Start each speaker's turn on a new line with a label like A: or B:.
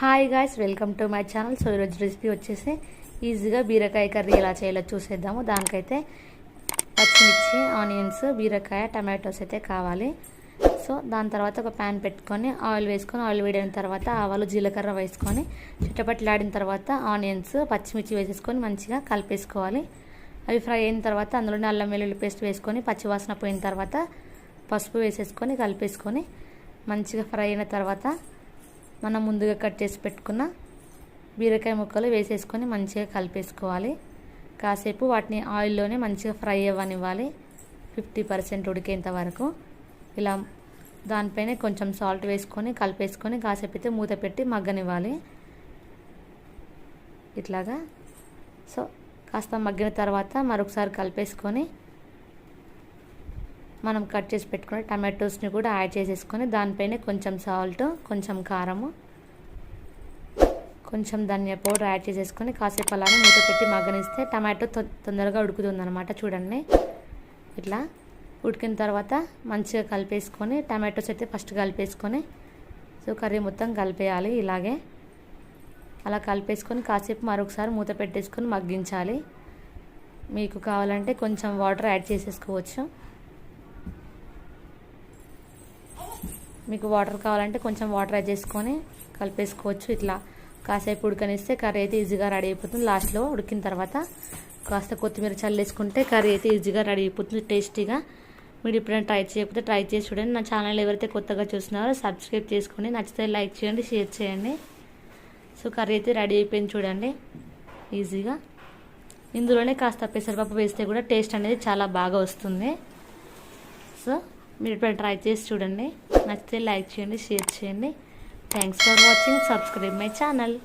A: Hi guys welcome to my channel so ఈరోజు recipe వచ్చేసి ఈజీగా బీరకాయ కర్రీ ఎలా చేయాలో చూసేద్దాము. దానికైతే పచ్చిమిర్చి ఆనియన్స్ బీరకాయ టమాటోస్ అయితే కావాలి. సో దాని తర్వాత ఒక ప్యాన్ పెట్టుకొని ఆయిల్ వేసుకొని ఆయిల్ వేడిన తర్వాత ఆవాలు జీలకర్ర వేసుకొని చుట్టపట్లాడిన తర్వాత ఆనియన్స్ పచ్చిమిర్చి వేసేసుకొని మంచిగా కలిపేసుకోవాలి. అవి ఫ్రై అయిన తర్వాత అందులోనే అల్లం వెల్లుల్లి పేస్ట్ వేసుకొని పచ్చివాసన పోయిన తర్వాత పసుపు వేసేసుకొని కలిపేసుకొని మంచిగా ఫ్రై అయిన తర్వాత మనం ముందుగా కట్ చేసి పెట్టుకున్న బీరకాయ ముక్కలు వేసేసుకొని మంచిగా కలిపేసుకోవాలి. కాసేపు వాటిని ఆయిల్లోనే మంచిగా ఫ్రై అవ్వనివ్వాలి. ఫిఫ్టీ పర్సెంట్ ఉడికేంత వరకు. ఇలా దానిపైన కొంచెం సాల్ట్ వేసుకొని కలిపేసుకొని కాసేపు అయితే మూత పెట్టి మగ్గనివ్వాలి. ఇట్లాగా. సో కాస్త మగ్గిన తర్వాత మరొకసారి కలిపేసుకొని మనం కట్ చేసి పెట్టుకున్న టమాటోస్ని కూడా యాడ్ చేసేసుకొని దానిపైన కొంచెం సాల్ట్ కొంచెం కారము కొంచెం ధనియా పౌడర్ యాడ్ చేసేసుకొని కాసేపు అలానే మూత పెట్టి మగ్గనిస్తే టమాటో తొందరగా ఉడుకుతుంది అనమాట చూడండి. ఇట్లా ఉడికిన తర్వాత మంచిగా కలిపేసుకొని టమాటోస్ అయితే ఫస్ట్ కలిపేసుకొని సో కర్రీ మొత్తం కలిపేయాలి ఇలాగే. అలా కలిపేసుకొని కాసేపు మరొకసారి మూత పెట్టేసుకొని మగ్గించాలి. మీకు కావాలంటే కొంచెం వాటర్ యాడ్ చేసేసుకోవచ్చు. మీకు వాటర్ కావాలంటే కొంచెం వాటర్ యాడ్ చేసుకొని కలిపేసుకోవచ్చు ఇట్లా. కాసేపు ఉడకనిస్తే కర్రీ అయితే ఈజీగా రెడీ అయిపోతుంది. లాస్ట్లో ఉడికిన తర్వాత కాస్త కొత్తిమీర చల్లేసుకుంటే కర్రీ అయితే ఈజీగా రెడీ అయిపోతుంది. టేస్టీగా మీరు ఎప్పుడైనా ట్రై చేయకపోతే ట్రై చేసి చూడండి. నా ఛానల్ ఎవరైతే కొత్తగా చూస్తున్నారో సబ్స్క్రైబ్ చేసుకోండి నచ్చితే లైక్ చేయండి షేర్ చేయండి. సో కర్రీ అయితే రెడీ అయిపోయింది చూడండి. ఈజీగా ఇందులోనే కాస్త పెసరపప్పు వేస్తే కూడా టేస్ట్ అనేది చాలా బాగా వస్తుంది. సో మీరు ఇప్పుడు ట్రై చేసి చూడండి. నచ్చితే లైక్ చేయండి షేర్ చేయండి. Thanks for watching subscribe my channel